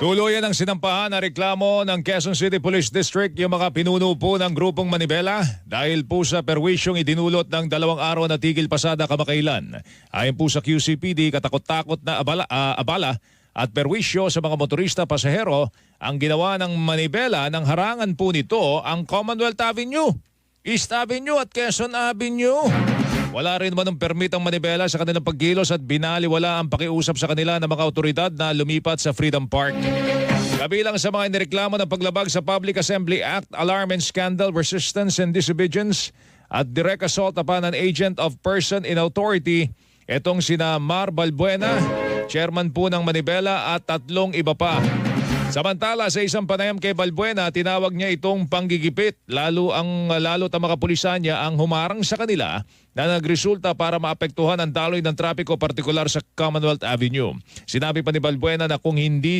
Tuluyan ang sinampahan na reklamo ng Quezon City Police District yung mga pinuno po ng grupong Manibela dahil po sa perwisyong idinulot ng dalawang araw na tigil pasada kamakailan. Ayon po sa QCPD, katakot-takot na abala, ah, abala at perwisyo sa mga motorista pasahero ang ginawa ng Manibela nang harangan po nito ang Commonwealth Avenue, East Avenue at Quezon Avenue. Wala rin manong permit ang manibela sa kanilang pagkilos at binaliwala ang pakiusap sa kanila ng mga otoridad na lumipat sa Freedom Park. Kabilang sa mga inireklamo ng paglabag sa Public Assembly Act, alarm and scandal, resistance and disobedience at direct assault upon an agent of person in authority, itong sina Mar Balbuena, chairman po ng Manibela at tatlong iba pa. Samantala sa isang panayam kay Balbuena, tinawag niya itong panggigipit. Lalo ang lalo ang mga pulisan niya ang humarang sa kanila na nagresulta para maapektuhan ang daloy ng trapiko partikular sa Commonwealth Avenue. Sinabi pa ni Balbuena na kung hindi